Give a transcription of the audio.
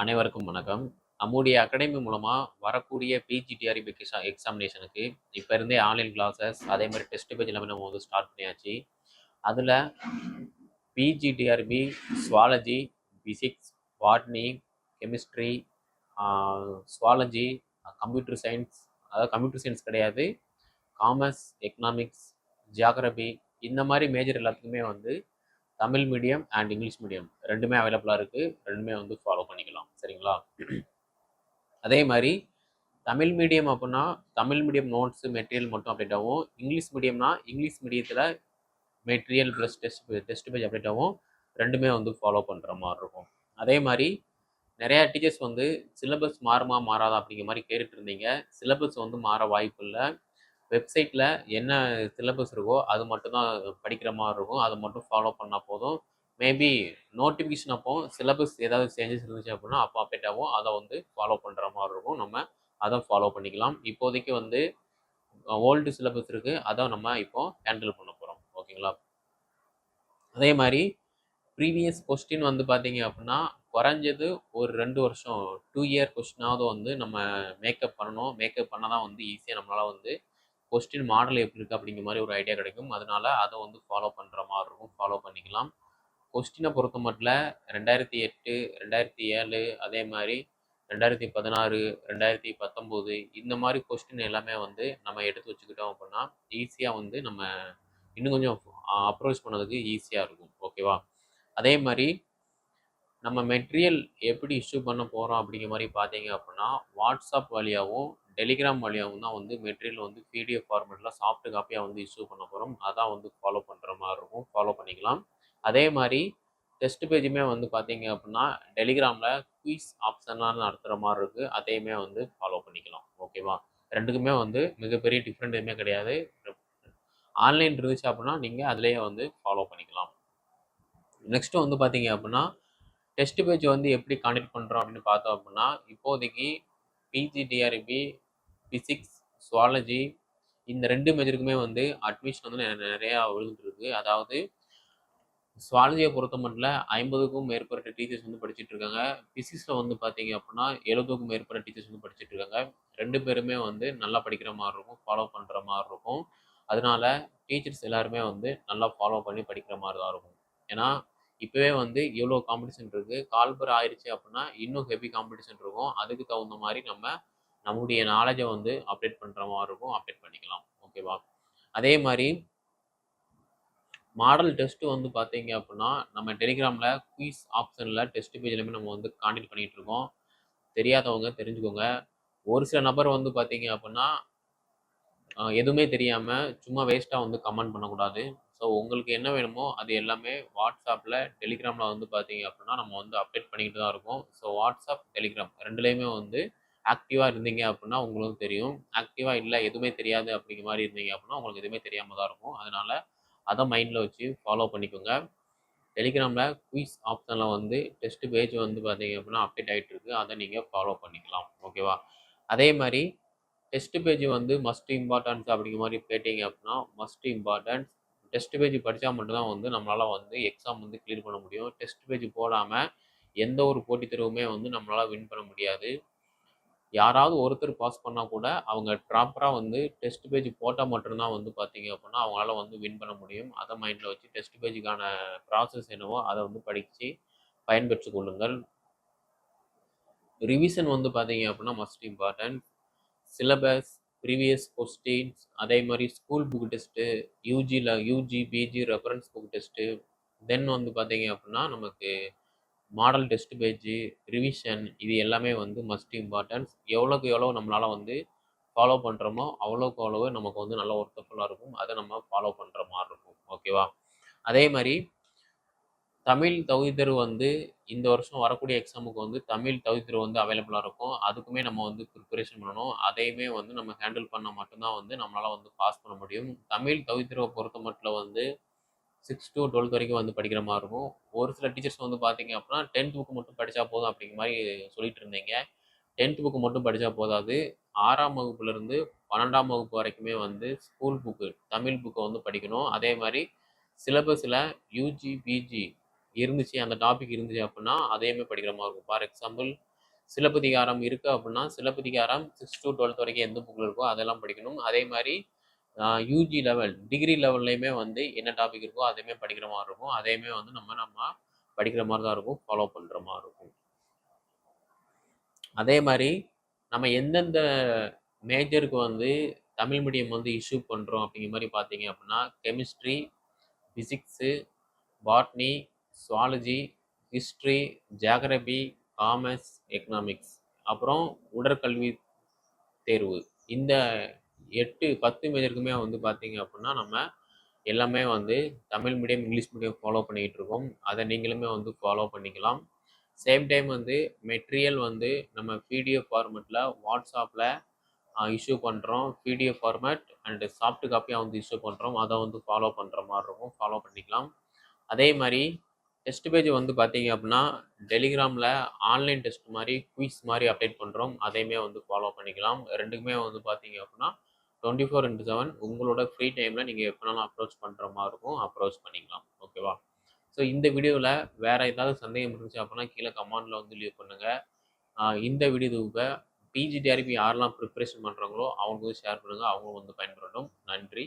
அனைவருக்கும் வணக்கம். நம்முடைய அகாடமி மூலமாக வரக்கூடிய பிஜிடிஆர்இ எக்ஸாமினேஷனுக்கு இப்போ இருந்தே ஆன்லைன் கிளாஸஸ் அதே மாதிரி டெஸ்ட் பேஜ் எல்லாமே நம்ம வந்து ஸ்டார்ட் பண்ணியாச்சு. அதில் P G T R B zoology physics botany chemistry zoology computer science அதாவது கம்ப்யூட்டர் சயின்ஸ் கிடையாது. காமர்ஸ் எக்கனாமிக்ஸ் ஜியாகிரபி இந்த மாதிரி மேஜர் எல்லாத்துக்குமே வந்து Tamil medium and English medium ரெண்டுமே அவைலபிளாக இருக்குது ரெண்டுமே வந்து ஃபாலோ பண்ணிக்கலாம். சரிங்களா? அதே மாதிரி தமிழ் மீடியம் அப்படின்னா தமிழ் மீடியம் நோட்ஸு மெட்டீரியல் மட்டும் அப்டேட் ஆகும் இங்கிலீஷ் மீடியம்னா இங்கிலீஷ் மீடியத்தில் material plus test test page update ஆகும் ரெண்டுமே வந்து ஃபாலோ பண்ணுற மாதிரி இருக்கும். அதே மாதிரி நிறையா டீச்சர்ஸ் வந்து சிலபஸ் மாறுமா மாறாதா அப்படிங்கிற மாதிரி கேட்டுட்டு இருந்தீங்க. சிலபஸ் வந்து மாற வாய்ப்பு இல்லை. வெப்சைட்டில் என்ன சிலபஸ் இருக்கோ அது மட்டும் தான் படிக்கிற மாதிரி இருக்கும். அதை மட்டும் ஃபாலோ பண்ணால் போதும். மேபி நோட்டிஃபிகேஷன் அப்போ சிலபஸ் ஏதாவது சேஞ்சஸ் இருந்துச்சு அப்படின்னா அப்போ அப்டேட் ஆகும். அதை வந்து ஃபாலோ பண்ணுற மாதிரி இருக்கும். நம்ம அதை ஃபாலோ பண்ணிக்கலாம். இப்போதைக்கு வந்து ஓல்டு சிலபஸ் இருக்குது அதை நம்ம இப்போ ஹேண்டில் பண்ண போகிறோம் ஓகேங்களா? அதே மாதிரி ப்ரீவியஸ் கொஸ்டின் வந்து பார்த்தீங்க அப்படின்னா குறைஞ்சது ஒரு ரெண்டு வருஷம் டூ இயர் கொஸ்டினாவது வந்து நம்ம மேக்கப் பண்ணணும். மேக்கப் பண்ணால் தான் வந்து ஈஸியாக நம்மளால் வந்து கொஸ்டின் மாடல் எப்படி இருக்குது அப்படிங்கிற மாதிரி ஒரு ஐடியா கிடைக்கும். அதனால அதை வந்து ஃபாலோ பண்ணுற மாதிரி இருக்கும். ஃபாலோ பண்ணிக்கலாம். கொஸ்டினை பொறுத்த மட்டும் ரெண்டாயிரத்தி எட்டு ரெண்டாயிரத்தி ஏழு அதே மாதிரி ரெண்டாயிரத்தி பதினாறு ரெண்டாயிரத்தி பத்தொம்போது இந்த மாதிரி கொஸ்டின் எல்லாமே வந்து நம்ம எடுத்து வச்சுக்கிட்டோம் அப்படின்னா ஈஸியாக வந்து நம்ம இன்னும் கொஞ்சம் அப்ரோச் பண்ணதுக்கு ஈஸியாக இருக்கும். ஓகேவா அதே மாதிரி நம்ம மெட்டீரியல் எப்படி இஷ்யூ பண்ண போகிறோம் அப்படிங்கிற மாதிரி பார்த்தீங்க அப்படின்னா வாட்ஸ்அப் வழியாகவும் டெலிகிராம் வழியாகவும் தான் வந்து மெட்டீரியல் வந்து பிடிஎஃப் ஃபார்மேட்டில் சாஃப்ட் காப்பியாக வந்து இஷ்யூ பண்ண போகிறோம் அதான் வந்து ஃபாலோ பண்ணுற மாதிரி இருக்கும். ஃபாலோ பண்ணிக்கலாம். அதே மாதிரி டெஸ்ட் பேஜுமே வந்து பார்த்தீங்க அப்படின்னா டெலிகிராமில் குயிஸ் ஆப்ஷன்லாம் நடத்துகிற மாதிரி இருக்குது அதையுமே வந்து ஃபாலோ பண்ணிக்கலாம். ஓகேவா ரெண்டுக்குமே வந்து மிகப்பெரிய டிஃப்ரெண்ட் எதுவுமே கிடையாது. ஆன்லைன் இருந்துச்சு அப்படின்னா நீங்கள் அதிலேயே வந்து ஃபாலோ பண்ணிக்கலாம். நெக்ஸ்ட்டு வந்து பார்த்தீங்க அப்படின்னா டெஸ்ட் பேஜ் வந்து எப்படி காண்டக்ட் பண்ணுறோம் அப்படின்னு பார்த்தோம் அப்படின்னா இப்போதைக்கு பிஜிடிஆர்பி ஃபிசிக்ஸ் சுவாலஜி இந்த ரெண்டு மேஜருக்குமே வந்து அட்மிஷன் வந்து நிறையா விழுந்துருக்கு அதாவது சுவாலஜியை பொறுத்த மட்டும் ஐம்பதுக்கும் மேற்பட்ட டீச்சர்ஸ் வந்து படிச்சுட்டு இருக்காங்க. ஃபிசிக்ஸில் வந்து பார்த்தீங்க அப்படின்னா எழுபதுக்கும் மேற்பட்ட டீச்சர்ஸ் வந்து படிச்சுட்டு இருக்காங்க. ரெண்டு பேருமே வந்து நல்லா படிக்கிற மாதிரி இருக்கும் ஃபாலோ பண்ணுற மாதிரி இருக்கும். அதனால டீச்சர்ஸ் எல்லாருமே வந்து நல்லா ஃபாலோ பண்ணி படிக்கிற மாதிரி தான் இருக்கும். ஏன்னா இப்போவே வந்து எவ்வளோ காம்படிஷன் இருக்குது கால்பர் ஆயிடுச்சு அப்படின்னா இன்னும் ஹெவி காம்படிஷன் இருக்கும். அதுக்கு தகுந்த மாதிரி நம்ம நம்முடைய நாலேஜை வந்து அப்டேட் பண்ணுற மாதிரி இருக்கும். அப்டேட் பண்ணிக்கலாம். ஓகேவா அதே மாதிரி மாடல் டெஸ்ட்டு வந்து பார்த்தீங்க அப்படின்னா நம்ம டெலிகிராமில் குயிஸ் ஆப்ஷனில் டெஸ்ட் பேஜ்லையுமே நம்ம வந்து காண்டக்ட் பண்ணிகிட்டு இருக்கோம். தெரியாதவங்க தெரிஞ்சுக்கோங்க. ஒரு சில நபர் வந்து பார்த்தீங்க அப்படின்னா எதுவுமே தெரியாமல் சும்மா வேஸ்ட்டாக வந்து கமெண்ட் பண்ணக்கூடாது. ஸோ உங்களுக்கு என்ன வேணுமோ அது எல்லாமே வாட்ஸ்அப்பில் டெலிகிராமில் வந்து பார்த்தீங்க அப்படின்னா நம்ம வந்து அப்டேட் பண்ணிக்கிட்டு தான் இருக்கோம். ஸோ வாட்ஸ்அப் டெலிகிராம் ரெண்டுலேயுமே வந்து ஆக்டிவாக இருந்தீங்க அப்படின்னா உங்களுக்கு தெரியும். ஆக்டிவாக இல்லை எதுவுமே தெரியாது அப்படிங்கிற மாதிரி இருந்தீங்க அப்படின்னா உங்களுக்கு எதுவுமே தெரியாமல் தான் இருக்கும். அதனால் அதை மைண்டில் வச்சு ஃபாலோ பண்ணிக்கோங்க. டெலிகிராமில் குயிஸ் ஆப்ஷனில் வந்து டெஸ்ட் பேஜ் வந்து பார்த்தீங்க அப்படின்னா அப்டேட் ஆகிட்டு இருக்குது அதை நீங்கள் ஃபாலோ பண்ணிக்கலாம். ஓகேவா அதே மாதிரி டெஸ்ட் பேஜ் வந்து மஸ்ட் இம்பார்ட்டன்ஸ் அப்படிங்கிற மாதிரி கேட்டிங்க அப்படின்னா மஸ்ட் இம்பார்ட்டன்ஸ் டெஸ்ட் பேஜ் படித்தா மட்டும்தான் வந்து நம்மளால் வந்து எக்ஸாம் வந்து கிளியர் பண்ண முடியும். டெஸ்ட் பேஜ் போடாமல் எந்த ஒரு போட்டித் தேர்வுமே வந்து நம்மளால் வின் பண்ண முடியாது. யாராவது ஒருத்தர் பாஸ் பண்ணால் கூட அவங்க ப்ராப்பராக வந்து டெஸ்ட் பேஜ் போட்டால் மட்டும்தான் வந்து பார்த்தீங்க அப்படின்னா அவங்களால வந்து வின் பண்ண முடியும். அதை மைண்டில் வச்சு டெஸ்ட் பேஜுக்கான ப்ராசஸ் என்னவோ அதை வந்து படித்து பயன்பெற்று கொள்ளுங்கள். ரிவிஷன் வந்து பார்த்தீங்க அப்படின்னா must important syllabus previous questions அதே மாதிரி school book test யூஜியில் UG PG reference book test then வந்து பார்த்தீங்க அப்படின்னா நமக்கு மாடல் டெஸ்ட் பேஜு ரிவிஷன் இது எல்லாமே வந்து மஸ்ட் இம்பார்ட்டன்ஸ் எவ்வளோக்கு எவ்வளோ நம்மளால் வந்து ஃபாலோ பண்ணுறோமோ அவ்வளோக்கு அவ்வளோ நமக்கு வந்து நல்ல ஒர்த்தஃபுல்லாக இருக்கும். அதை நம்ம ஃபாலோ பண்ணுற மாதிரி இருக்கும். ஓகேவா அதே மாதிரி தமிழ் தகுதி தேர்வு வந்து இந்த வருஷம் வரக்கூடிய எக்ஸாமுக்கு வந்து தமிழ் தகுதி தேர்வு வந்து அவைலபிளாக இருக்கும். அதுக்குமே நம்ம வந்து ப்ரிப்பரேஷன் பண்ணணும். அதையுமே வந்து நம்ம ஹேண்டில் பண்ணால் மட்டும்தான் வந்து நம்மளால் வந்து பாஸ் பண்ண முடியும். தமிழ் தகுதி தேர்வை பொறுத்த மட்டும் வந்து சிக்ஸ் டு டுவெல்த் வரைக்கும் வந்து படிக்கிற மாதிரி இருக்கும். ஒரு சில டீச்சர்ஸ் வந்து பார்த்தீங்க அப்படின்னா டென்த் புக்கு மட்டும் படித்தா போதும் அப்படிங்கிற மாதிரி சொல்லிட்டு இருந்தீங்க. டென்த் புக்கு மட்டும் படித்தா போதாது. ஆறாம் வகுப்புலேருந்து பன்னெண்டாம் வகுப்பு வரைக்குமே வந்து ஸ்கூல் புக்கு தமிழ் புக்கை வந்து படிக்கணும். அதே மாதிரி சிலபஸில் யூஜி பிஜி இருந்துச்சு அந்த டாபிக் இருந்துச்சு அப்படின்னா அதையுமே படிக்கிற மாதிரி இருக்கும். ஃபார் எக்ஸாம்பிள் சிலப்பதிகாரம் இருக்குது அப்படின்னா சிலப்பதிகாரம் சிக்ஸ் டு டுவெல்த் வரைக்கும் எந்த புக்கில் இருக்கோ அதெல்லாம் படிக்கணும். அதே மாதிரி யூஜி லெவல் டிகிரி லெவல்லையுமே வந்து என்ன டாபிக் இருக்கோ அதையுமே படிக்கிற மாதிரி இருக்கும். அதையுமே வந்து நம்ம நம்ம படிக்கிற மாதிரி தான் இருக்கும். ஃபாலோ பண்ணுற மாதிரி இருக்கும். அதே மாதிரி நம்ம எந்தெந்த மேஜருக்கு வந்து தமிழ் மீடியம் வந்து இஷ்யூ பண்ணுறோம் அப்படிங்கிற மாதிரி பார்த்தீங்க அப்படின்னா chemistry physics botany zoology history geography commerce economics அப்புறம் உடற்கல்வி தேர்வு. இந்த எட்டு பத்து மேஜருக்குமே வந்து பார்த்தீங்க அப்படின்னா நம்ம எல்லாமே வந்து Tamil medium English medium follow பண்ணிக்கிட்டு இருக்கோம். அதை நீங்களுமே வந்து ஃபாலோ பண்ணிக்கலாம். சேம் டைம் வந்து மெட்டீரியல் வந்து நம்ம பிடிஎஃப் ஃபார்மெட்டில் வாட்ஸ்அப்பில் இஷ்யூ பண்ணுறோம் பிடிஎஃப் ஃபார்மேட் அண்டு சாஃப்ட் காப்பியாக வந்து இஷ்யூ பண்ணுறோம் அதை வந்து ஃபாலோ பண்ணுற மாதிரி இருக்கும். ஃபாலோ பண்ணிக்கலாம். அதே மாதிரி டெஸ்ட் பேஜ் வந்து பார்த்தீங்க அப்படின்னா டெலிகிராமில் ஆன்லைன் டெஸ்ட் மாதிரி குயிஸ் மாதிரி அப்டேட் பண்ணுறோம் அதையுமே வந்து ஃபாலோ பண்ணிக்கலாம். ரெண்டுக்குமே வந்து பார்த்தீங்க அப்படின்னா டுவெண்ட்டி ஃபோர் இன்ட்டு செவன் உங்களோட ஃப்ரீ டைமில் நீங்கள் எப்போனாலும் அப்ரோச் பண்ணுற மாதிரி இருக்கும். அப்ரோச் பண்ணிக்கலாம். ஓகேவா ஸோ இந்த வீடியோவில் வேறு ஏதாவது சந்தேகம் இருந்துச்சு அப்படின்னா கீழே கமெண்டில் வந்து லீவ் பண்ணுங்கள் இந்த வீடியோவுக்கு பிஜிடிஆர்பி யாரெல்லாம் ப்ரிப்பரேஷன் பண்ணுறாங்களோ அவங்களுக்கு ஷேர் பண்ணுங்கள் அவங்களும் வந்து பயன்படட்டும் நன்றி